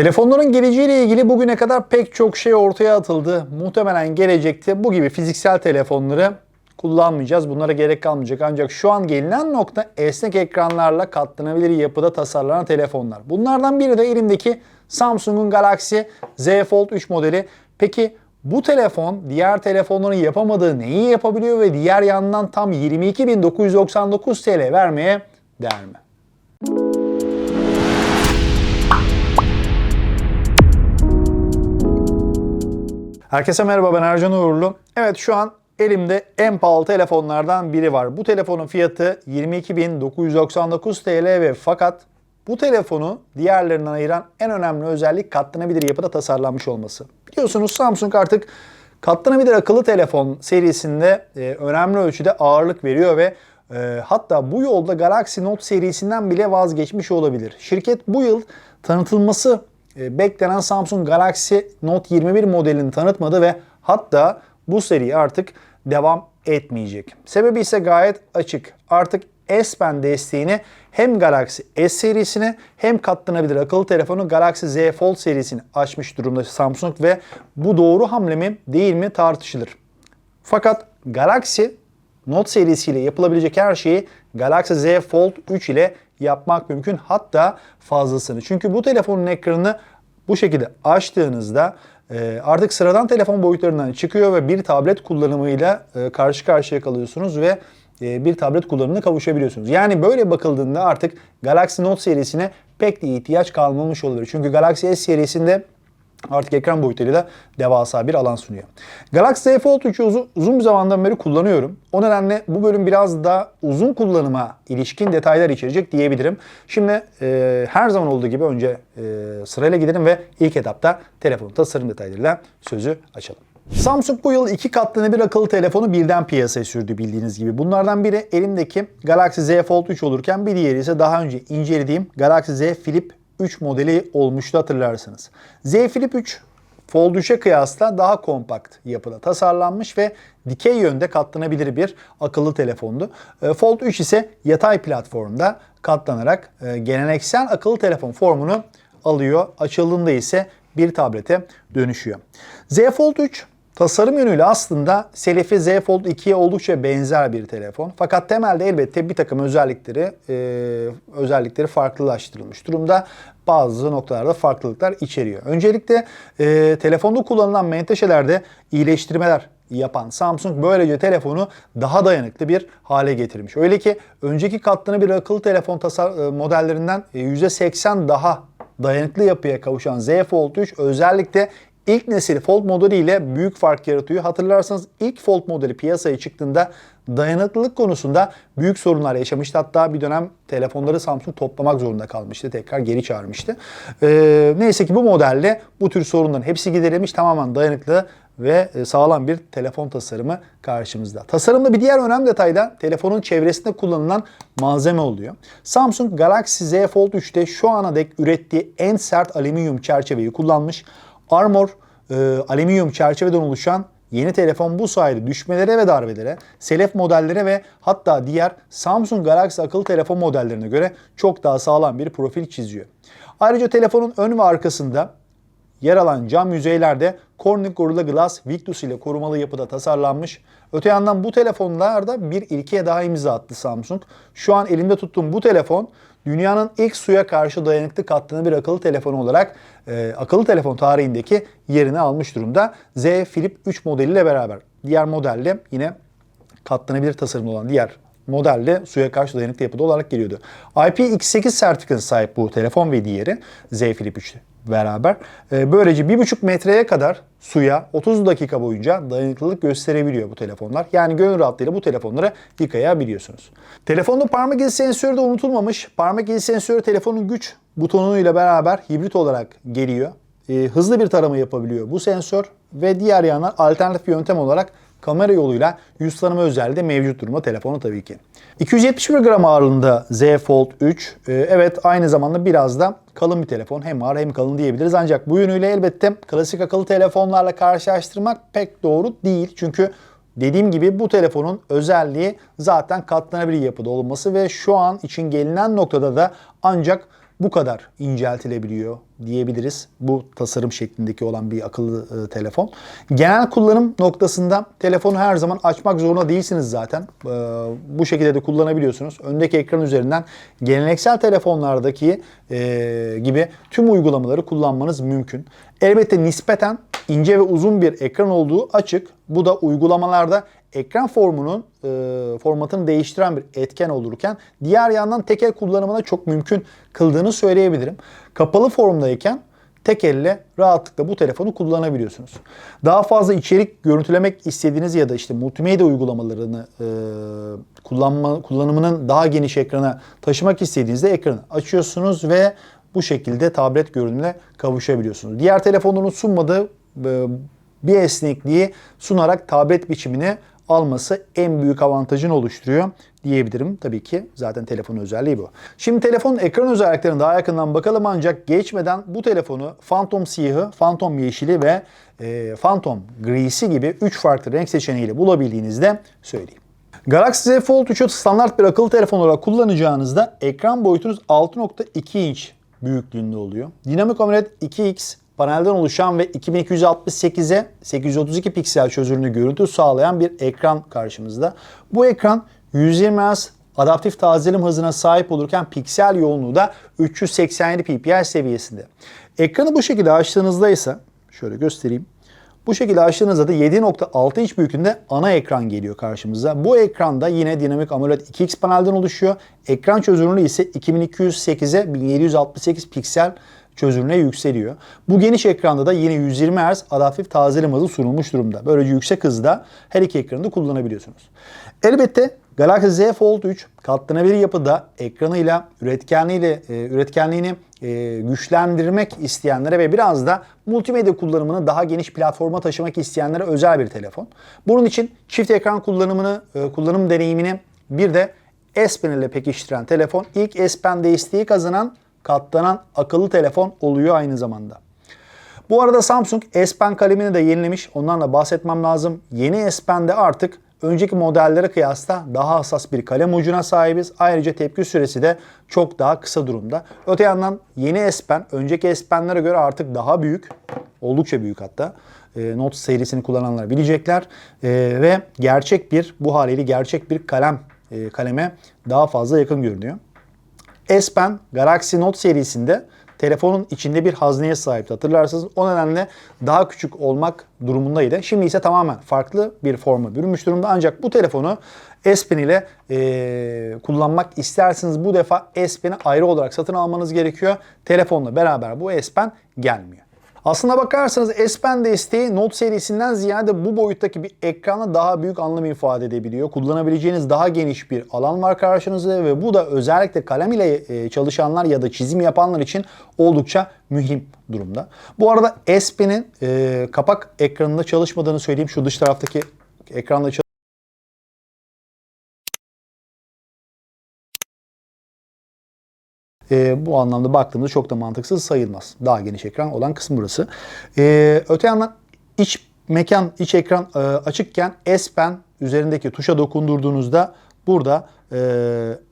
Telefonların geleceğiyle ilgili bugüne kadar pek çok şey ortaya atıldı. Muhtemelen gelecekte bu gibi fiziksel telefonları kullanmayacağız. Bunlara gerek kalmayacak. Ancak şu an gelinen nokta esnek ekranlarla katlanabilir yapıda tasarlanan telefonlar. Bunlardan biri de elimdeki Samsung'un Galaxy Z Fold 3 modeli. Peki bu telefon diğer telefonların yapamadığı neyi yapabiliyor ve diğer yandan tam 22.999 TL vermeye değer mi? Herkese merhaba ben Ercan Uğurlu. Evet şu an elimde en pahalı telefonlardan biri var. Bu telefonun fiyatı 22.999 TL ve fakat bu telefonu diğerlerinden ayıran en önemli özellik katlanabilir yapıda tasarlanmış olması. Biliyorsunuz Samsung artık katlanabilir akıllı telefon serisinde e, önemli ölçüde ağırlık veriyor ve e, hatta bu yolda Galaxy Note serisinden bile vazgeçmiş olabilir. Şirket bu yıl tanıtılması beklenen Samsung Galaxy Note 21 modelini tanıtmadı ve hatta bu seri artık devam etmeyecek. Sebebi ise gayet açık. Artık S Pen desteğini hem Galaxy S serisine hem katlanabilir akıllı telefonu Galaxy Z Fold serisini açmış durumda Samsung ve bu doğru hamle mi değil mi tartışılır. Fakat Galaxy Note serisiyle yapılabilecek her şeyi Galaxy Z Fold 3 ile yapmak mümkün. Hatta fazlasını. Çünkü bu telefonun ekranını bu şekilde açtığınızda e, artık sıradan telefon boyutlarından çıkıyor ve bir tablet kullanımıyla e, karşı karşıya kalıyorsunuz ve e, bir tablet kullanımına kavuşabiliyorsunuz. Yani böyle bakıldığında artık Galaxy Note serisine pek de ihtiyaç kalmamış olabilir. Çünkü Galaxy S serisinde artık ekran boyutlarıyla devasa bir alan sunuyor. Galaxy Z Fold 3'ü uzun, uzun bir zamandan beri kullanıyorum. O nedenle bu bölüm biraz da uzun kullanıma ilişkin detaylar içerecek diyebilirim. Şimdi e, her zaman olduğu gibi önce e, sırayla gidelim ve ilk etapta telefonun tasarım detaylarıyla sözü açalım. Samsung bu yıl iki katlanabilir akıllı telefonu birden piyasaya sürdü bildiğiniz gibi. Bunlardan biri elimdeki Galaxy Z Fold 3 olurken bir diğeri ise daha önce incelediğim Galaxy Z Flip 3 modeli olmuştu hatırlarsınız. Z Flip 3 Fold 3'e kıyasla daha kompakt yapıda tasarlanmış ve dikey yönde katlanabilir bir akıllı telefondu. E, Fold 3 ise yatay platformda katlanarak e, geleneksel akıllı telefon formunu alıyor. Açıldığında ise bir tablete dönüşüyor. Z Fold 3 Tasarım yönüyle aslında Selefi Z Fold 2'ye oldukça benzer bir telefon. Fakat temelde elbette bir takım özellikleri e, özellikleri farklılaştırılmış durumda. Bazı noktalarda farklılıklar içeriyor. Öncelikle e, telefonda kullanılan menteşelerde iyileştirmeler yapan Samsung böylece telefonu daha dayanıklı bir hale getirmiş. Öyle ki önceki katlanabilir akıllı telefon tasar e, modellerinden %80 daha dayanıklı yapıya kavuşan Z Fold 3 özellikle İlk nesil Fold modeli ile büyük fark yaratıyor. Hatırlarsanız ilk Fold modeli piyasaya çıktığında dayanıklılık konusunda büyük sorunlar yaşamıştı. Hatta bir dönem telefonları Samsung toplamak zorunda kalmıştı. Tekrar geri çağırmıştı. Ee, neyse ki bu modelle bu tür sorunların hepsi giderilmiş. Tamamen dayanıklı ve sağlam bir telefon tasarımı karşımızda. Tasarımda bir diğer önemli detay da telefonun çevresinde kullanılan malzeme oluyor. Samsung Galaxy Z Fold 3'te şu ana dek ürettiği en sert alüminyum çerçeveyi kullanmış. Armor e, alüminyum çerçeveden oluşan yeni telefon bu sayede düşmelere ve darbelere, selef modellere ve hatta diğer Samsung Galaxy akıllı telefon modellerine göre çok daha sağlam bir profil çiziyor. Ayrıca telefonun ön ve arkasında yer alan cam yüzeylerde Corning Gorilla Glass Victus ile korumalı yapıda tasarlanmış. Öte yandan bu telefonlarda bir ilkeye daha imza attı Samsung. Şu an elimde tuttuğum bu telefon dünyanın ilk suya karşı dayanıklı katlanabilir akıllı telefonu olarak e, akıllı telefon tarihindeki yerini almış durumda. Z Flip 3 modeliyle beraber. Diğer modelle yine katlanabilir tasarımlı olan diğer modelle suya karşı dayanıklı yapıda olarak geliyordu. IPX8 sertifikası sahip bu telefon ve diğeri Z Flip 3 beraber. E, böylece 1,5 metreye kadar suya 30 dakika boyunca dayanıklılık gösterebiliyor bu telefonlar. Yani gönül rahatlığıyla bu telefonları yıkayabiliyorsunuz. Telefonda parmak izi sensörü de unutulmamış. Parmak izi sensörü telefonun güç butonuyla beraber hibrit olarak geliyor. E, hızlı bir tarama yapabiliyor bu sensör ve diğer yandan alternatif yöntem olarak kamera yoluyla yüz tanıma özelliği de mevcut durumda telefonu tabii ki. 271 gram ağırlığında Z Fold 3. Ee, evet aynı zamanda biraz da kalın bir telefon. Hem ağır hem kalın diyebiliriz. Ancak bu yönüyle elbette klasik akıllı telefonlarla karşılaştırmak pek doğru değil. Çünkü dediğim gibi bu telefonun özelliği zaten katlanabilir yapıda olması ve şu an için gelinen noktada da ancak bu kadar inceltilebiliyor diyebiliriz. Bu tasarım şeklindeki olan bir akıllı e, telefon. Genel kullanım noktasında telefonu her zaman açmak zorunda değilsiniz zaten. E, bu şekilde de kullanabiliyorsunuz. Öndeki ekran üzerinden geleneksel telefonlardaki e, gibi tüm uygulamaları kullanmanız mümkün. Elbette nispeten ince ve uzun bir ekran olduğu açık. Bu da uygulamalarda ekran formunun e, formatını değiştiren bir etken olurken diğer yandan tek el kullanımına çok mümkün kıldığını söyleyebilirim. Kapalı formdayken tek elle rahatlıkla bu telefonu kullanabiliyorsunuz. Daha fazla içerik görüntülemek istediğiniz ya da işte multimedya uygulamalarını e, kullanma kullanımının daha geniş ekrana taşımak istediğinizde ekranı açıyorsunuz ve bu şekilde tablet görünümüne kavuşabiliyorsunuz. Diğer telefonların sunmadığı e, bir esnekliği sunarak tablet biçimini alması en büyük avantajını oluşturuyor diyebilirim. Tabii ki zaten telefonun özelliği bu. Şimdi telefonun ekran özelliklerine daha yakından bakalım ancak geçmeden bu telefonu Phantom siyahı, Phantom yeşili ve e, Phantom grisi gibi 3 farklı renk seçeneğiyle bulabildiğinizde söyleyeyim. Galaxy Z Fold 3'ü standart bir akıllı telefon olarak kullanacağınızda ekran boyutunuz 6.2 inç büyüklüğünde oluyor. Dinamik AMOLED 2X panelden oluşan ve 2268'e 832 piksel çözünürlüğü görüntü sağlayan bir ekran karşımızda. Bu ekran 120 Hz adaptif tazelim hızına sahip olurken piksel yoğunluğu da 387 ppi seviyesinde. Ekranı bu şekilde açtığınızda ise şöyle göstereyim. Bu şekilde açtığınızda da 7.6 inç büyüklüğünde ana ekran geliyor karşımıza. Bu ekranda yine dinamik AMOLED 2X panelden oluşuyor. Ekran çözünürlüğü ise 2208'e 1768 piksel çözünürlüğe yükseliyor. Bu geniş ekranda da yine 120 Hz adaptif tazelim hızı sunulmuş durumda. Böylece yüksek hızda her iki ekranı da kullanabiliyorsunuz. Elbette Galaxy Z Fold 3 katlanabilir yapıda ekranıyla, üretkenliğiyle, e, üretkenliğini e, güçlendirmek isteyenlere ve biraz da multimedya kullanımını daha geniş platforma taşımak isteyenlere özel bir telefon. Bunun için çift ekran kullanımını, e, kullanım deneyimini bir de S Pen ile pekiştiren telefon ilk S Pen desteği kazanan katlanan akıllı telefon oluyor aynı zamanda. Bu arada Samsung S Pen kalemini de yenilemiş. Ondan da bahsetmem lazım. Yeni S Pen'de artık önceki modellere kıyasla daha hassas bir kalem ucuna sahibiz. Ayrıca tepki süresi de çok daha kısa durumda. Öte yandan yeni S Pen önceki S Pen'lere göre artık daha büyük. Oldukça büyük hatta. E, Note serisini kullananlar bilecekler. E, ve gerçek bir bu haliyle gerçek bir kalem e, kaleme daha fazla yakın görünüyor. S Pen Galaxy Note serisinde telefonun içinde bir hazneye sahipti hatırlarsınız. O nedenle daha küçük olmak durumundaydı. Şimdi ise tamamen farklı bir forma bürünmüş durumda. Ancak bu telefonu S Pen ile e, kullanmak isterseniz bu defa S Pen'i ayrı olarak satın almanız gerekiyor. Telefonla beraber bu S Pen gelmiyor. Aslına bakarsanız S Pen desteği Note serisinden ziyade bu boyuttaki bir ekranla daha büyük anlam ifade edebiliyor. Kullanabileceğiniz daha geniş bir alan var karşınızda ve bu da özellikle kalem ile e, çalışanlar ya da çizim yapanlar için oldukça mühim durumda. Bu arada S Pen'in e, kapak ekranında çalışmadığını söyleyeyim. Şu dış taraftaki ekranda çalışmadığını E, bu anlamda baktığımızda çok da mantıksız sayılmaz. Daha geniş ekran olan kısım burası. E, öte yandan iç mekan, iç ekran e, açıkken S Pen üzerindeki tuşa dokundurduğunuzda burada e,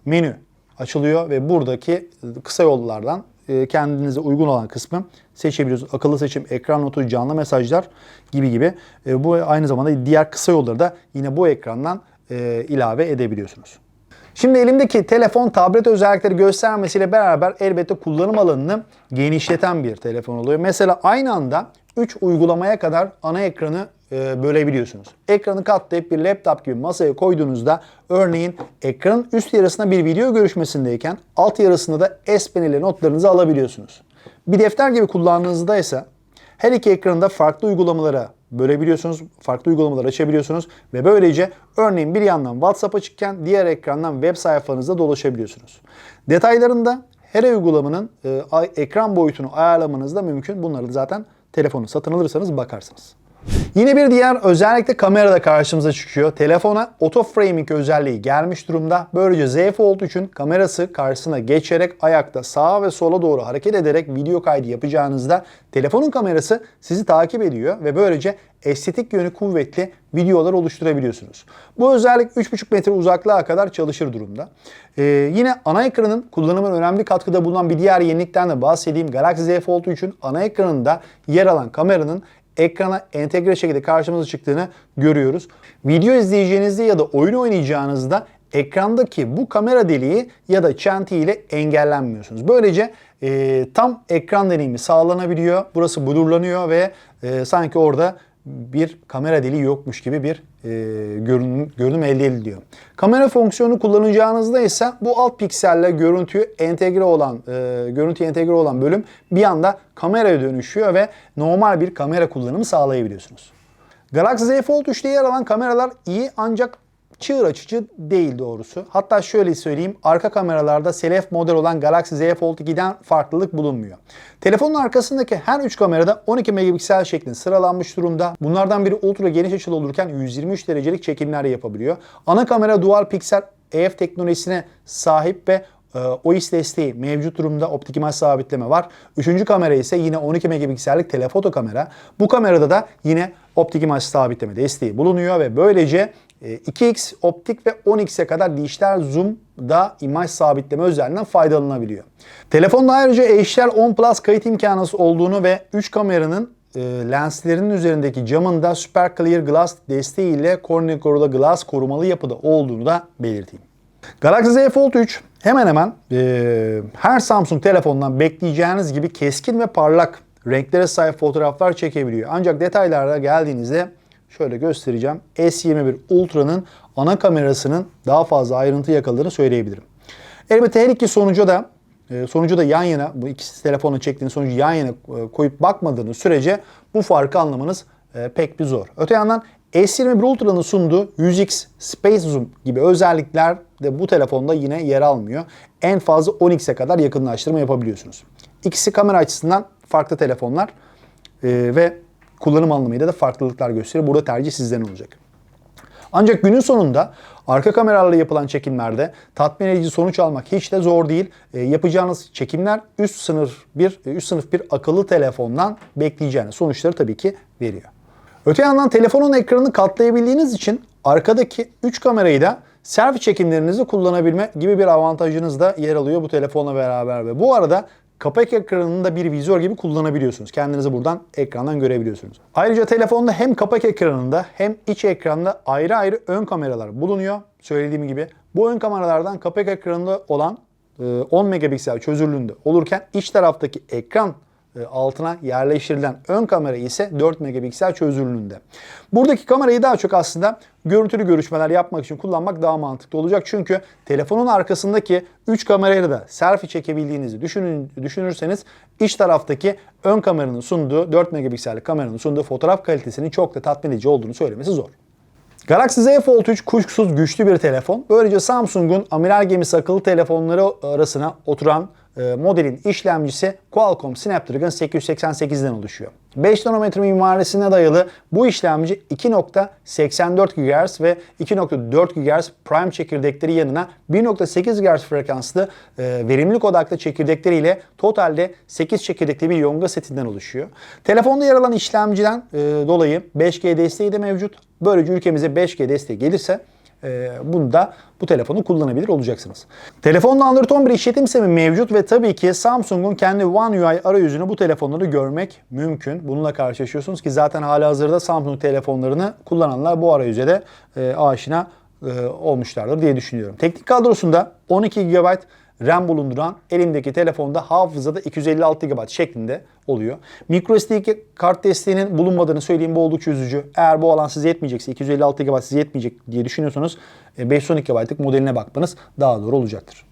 menü açılıyor ve buradaki kısa yollardan e, kendinize uygun olan kısmı seçebiliyorsunuz. Akıllı seçim, ekran notu, canlı mesajlar gibi gibi. E, bu aynı zamanda diğer kısa yolları da yine bu ekrandan e, ilave edebiliyorsunuz. Şimdi elimdeki telefon tablet özellikleri göstermesiyle beraber elbette kullanım alanını genişleten bir telefon oluyor. Mesela aynı anda 3 uygulamaya kadar ana ekranı e, bölebiliyorsunuz. Ekranı katlayıp bir laptop gibi masaya koyduğunuzda örneğin ekranın üst yarısına bir video görüşmesindeyken alt yarısında da S Pen ile notlarınızı alabiliyorsunuz. Bir defter gibi kullandığınızda ise her iki ekranında farklı uygulamalara bölebiliyorsunuz. Farklı uygulamalar açabiliyorsunuz ve böylece örneğin bir yandan WhatsApp açıkken diğer ekrandan web sayfanızda dolaşabiliyorsunuz. Detaylarında her uygulamanın e, ekran boyutunu ayarlamanız da mümkün. Bunları zaten telefonu satın alırsanız bakarsınız. Yine bir diğer özellikle kamerada karşımıza çıkıyor. Telefona auto framing özelliği gelmiş durumda. Böylece Z Fold 3'ün kamerası karşısına geçerek ayakta sağa ve sola doğru hareket ederek video kaydı yapacağınızda telefonun kamerası sizi takip ediyor ve böylece estetik yönü kuvvetli videolar oluşturabiliyorsunuz. Bu özellik 3,5 metre uzaklığa kadar çalışır durumda. Ee, yine ana ekranın kullanımın önemli katkıda bulunan bir diğer yenilikten de bahsedeyim. Galaxy Z Fold 3'ün ana ekranında yer alan kameranın ekrana entegre şekilde karşımıza çıktığını görüyoruz. Video izleyeceğinizde ya da oyun oynayacağınızda ekrandaki bu kamera deliği ya da çenti ile engellenmiyorsunuz. Böylece e, tam ekran deneyimi sağlanabiliyor. Burası blurlanıyor ve e, sanki orada bir kamera deliği yokmuş gibi bir e, görünüm, görünüm elde ediliyor. Kamera fonksiyonu kullanacağınızda ise bu alt pikselle görüntüyü entegre olan e, görüntü entegre olan bölüm bir anda kameraya dönüşüyor ve normal bir kamera kullanımı sağlayabiliyorsunuz. Galaxy Z Fold 3'te yer alan kameralar iyi ancak çığır açıcı değil doğrusu. Hatta şöyle söyleyeyim arka kameralarda selef model olan Galaxy Z Fold 2'den farklılık bulunmuyor. Telefonun arkasındaki her 3 kamerada 12 megapiksel şeklinde sıralanmış durumda. Bunlardan biri ultra geniş açılı olurken 123 derecelik çekimler yapabiliyor. Ana kamera dual piksel EF teknolojisine sahip ve e, OIS desteği mevcut durumda optik imaj sabitleme var. Üçüncü kamera ise yine 12 megapiksellik telefoto kamera. Bu kamerada da yine optik imaj sabitleme desteği bulunuyor ve böylece 2x optik ve 10x'e kadar dijital zoom'da imaj sabitleme özelliğinden faydalanabiliyor. Telefonda ayrıca HDR 10 Plus kayıt imkanı olduğunu ve 3 kameranın e, lenslerinin üzerindeki camında Super Clear Glass desteğiyle Corning Gorilla Glass korumalı yapıda olduğunu da belirteyim. Galaxy Z Fold 3 hemen hemen e, her Samsung telefonundan bekleyeceğiniz gibi keskin ve parlak renklere sahip fotoğraflar çekebiliyor. Ancak detaylara geldiğinizde şöyle göstereceğim. S21 Ultra'nın ana kamerasının daha fazla ayrıntı yakaladığını söyleyebilirim. Elbette her iki sonuca da e, sonucu da yan yana bu ikisi telefonla çektiğiniz sonucu yan yana e, koyup bakmadığınız sürece bu farkı anlamanız e, pek bir zor. Öte yandan S21 Ultra'nın sunduğu 100x Space Zoom gibi özellikler de bu telefonda yine yer almıyor. En fazla 10x'e kadar yakınlaştırma yapabiliyorsunuz. İkisi kamera açısından farklı telefonlar ve kullanım anlamıyla da farklılıklar gösterir. Burada tercih sizden olacak. Ancak günün sonunda arka kameralarla yapılan çekimlerde tatmin edici sonuç almak hiç de zor değil. E, yapacağınız çekimler üst sınıf bir üst sınıf bir akıllı telefondan bekleyeceğiniz sonuçları tabii ki veriyor. Öte yandan telefonun ekranını katlayabildiğiniz için arkadaki 3 kamerayı da selfie çekimlerinizi kullanabilme gibi bir avantajınız da yer alıyor bu telefonla beraber ve bu arada kapak ekranında bir vizör gibi kullanabiliyorsunuz. Kendinizi buradan ekrandan görebiliyorsunuz. Ayrıca telefonda hem kapak ekranında hem iç ekranda ayrı ayrı ön kameralar bulunuyor. Söylediğim gibi bu ön kameralardan kapak ekranında olan 10 e, megapiksel çözünürlüğünde olurken iç taraftaki ekran altına yerleştirilen ön kamera ise 4 megapiksel çözünürlüğünde. Buradaki kamerayı daha çok aslında görüntülü görüşmeler yapmak için kullanmak daha mantıklı olacak. Çünkü telefonun arkasındaki 3 kamerayla da selfie çekebildiğinizi düşünün, düşünürseniz iç taraftaki ön kameranın sunduğu 4 megapiksellik kameranın sunduğu fotoğraf kalitesinin çok da tatmin edici olduğunu söylemesi zor. Galaxy Z Fold 3 kuşkusuz güçlü bir telefon. Böylece Samsung'un amiral gemisi akıllı telefonları arasına oturan e, modelin işlemcisi Qualcomm Snapdragon 888'den oluşuyor. 5 nanometre mimarisine dayalı bu işlemci 2.84 GHz ve 2.4 GHz prime çekirdekleri yanına 1.8 GHz frekanslı e, verimlilik odaklı çekirdekleriyle totalde 8 çekirdekli bir yonga setinden oluşuyor. Telefonda yer alan işlemciden e, dolayı 5G desteği de mevcut. Böylece ülkemize 5G desteği gelirse e, bunu da bu telefonu kullanabilir olacaksınız. Telefonda Android 11 işletim sistemi mevcut ve tabii ki Samsung'un kendi One UI arayüzünü bu telefonları görmek mümkün. Bununla karşılaşıyorsunuz ki zaten hala hazırda Samsung telefonlarını kullananlar bu arayüze de e, aşina e, olmuşlardır diye düşünüyorum. Teknik kadrosunda 12 GB RAM bulunduran elimdeki telefonda hafızada 256 GB şeklinde oluyor. MicroSD kart desteğinin bulunmadığını söyleyeyim bu oldukça üzücü. Eğer bu alan size yetmeyecekse 256 GB size yetmeyecek diye düşünüyorsanız 512 GB'lık modeline bakmanız daha doğru olacaktır.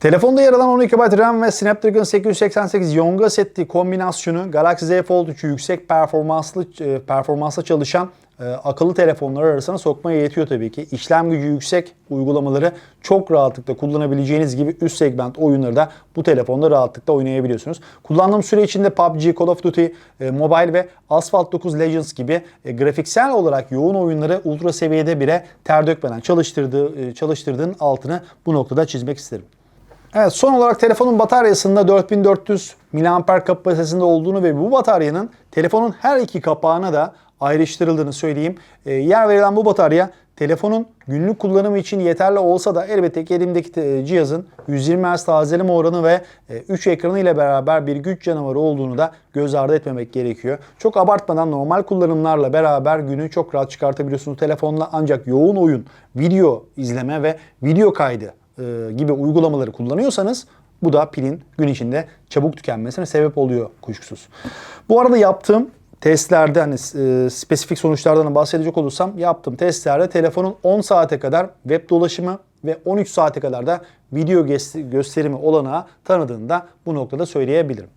Telefonda yer alan 12 GB RAM ve Snapdragon 888 Yonga setli kombinasyonu Galaxy Z Fold 3'ü yüksek performanslı e, performansla çalışan e, akıllı telefonlar arasına sokmaya yetiyor tabii ki. İşlem gücü yüksek uygulamaları çok rahatlıkla kullanabileceğiniz gibi üst segment oyunları da bu telefonda rahatlıkla oynayabiliyorsunuz. Kullandığım süre içinde PUBG, Call of Duty e, Mobile ve Asphalt 9 Legends gibi e, grafiksel olarak yoğun oyunları ultra seviyede bile ter dökmeden çalıştırdığı, e, çalıştırdığın altını bu noktada çizmek isterim. Evet son olarak telefonun bataryasında 4400 mAh kapasitesinde olduğunu ve bu bataryanın telefonun her iki kapağına da ayrıştırıldığını söyleyeyim. E, yer verilen bu batarya telefonun günlük kullanımı için yeterli olsa da elbette ki elimdeki cihazın 120 Hz tazeleme oranı ve 3 ekranı ile beraber bir güç canavarı olduğunu da göz ardı etmemek gerekiyor. Çok abartmadan normal kullanımlarla beraber günü çok rahat çıkartabiliyorsunuz telefonla ancak yoğun oyun, video izleme ve video kaydı e, gibi uygulamaları kullanıyorsanız bu da pilin gün içinde çabuk tükenmesine sebep oluyor kuşkusuz. Bu arada yaptığım testlerde hani e, spesifik sonuçlardan bahsedecek olursam yaptığım testlerde telefonun 10 saate kadar web dolaşımı ve 13 saate kadar da video gösterimi olanağı tanıdığını da bu noktada söyleyebilirim.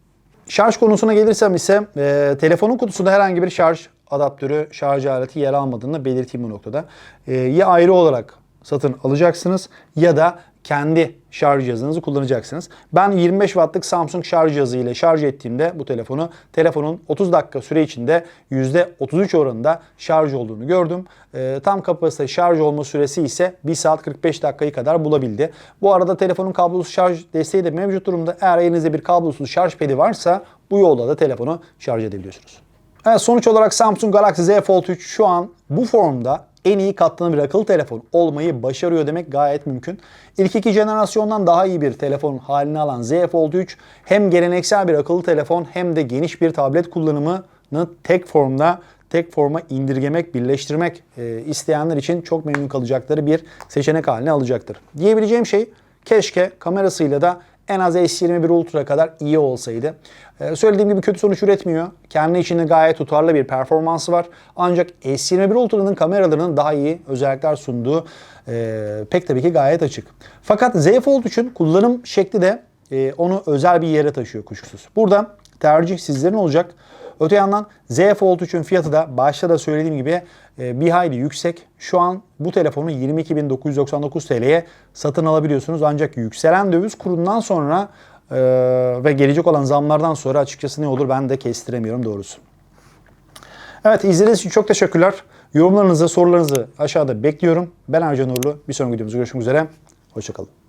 Şarj konusuna gelirsem ise e, telefonun kutusunda herhangi bir şarj adaptörü, şarj aleti yer almadığını belirteyim bu noktada. E, ya ayrı olarak satın alacaksınız ya da kendi şarj cihazınızı kullanacaksınız. Ben 25 wattlık Samsung şarj cihazı ile şarj ettiğimde bu telefonu telefonun 30 dakika süre içinde %33 oranında şarj olduğunu gördüm. Ee, tam kapasite şarj olma süresi ise 1 saat 45 dakikayı kadar bulabildi. Bu arada telefonun kablosuz şarj desteği de mevcut durumda. Eğer elinizde bir kablosuz şarj pedi varsa bu yolla da telefonu şarj edebiliyorsunuz. Evet, sonuç olarak Samsung Galaxy Z Fold 3 şu an bu formda en iyi katlanır bir akıllı telefon olmayı başarıyor demek gayet mümkün. İlk iki jenerasyondan daha iyi bir telefon halini alan Z Fold 3 hem geleneksel bir akıllı telefon hem de geniş bir tablet kullanımını tek formda tek forma indirgemek, birleştirmek e, isteyenler için çok memnun kalacakları bir seçenek haline alacaktır. Diyebileceğim şey keşke kamerasıyla da en az S21 Ultra kadar iyi olsaydı. Ee, söylediğim gibi kötü sonuç üretmiyor. Kendi içinde gayet tutarlı bir performansı var. Ancak S21 Ultra'nın kameralarının daha iyi özellikler sunduğu e, pek tabii ki gayet açık. Fakat Z Fold 3'ün kullanım şekli de e, onu özel bir yere taşıyor kuşkusuz. Burada tercih sizlerin olacak. Öte yandan Z Fold 3'ün fiyatı da başta da söylediğim gibi e, bir hayli yüksek. Şu an bu telefonu 22.999 TL'ye satın alabiliyorsunuz. Ancak yükselen döviz kurundan sonra e, ve gelecek olan zamlardan sonra açıkçası ne olur ben de kestiremiyorum doğrusu. Evet izlediğiniz için çok teşekkürler. Yorumlarınızı, sorularınızı aşağıda bekliyorum. Ben Ercan Uğurlu. Bir sonraki videomuzda görüşmek üzere. Hoşçakalın.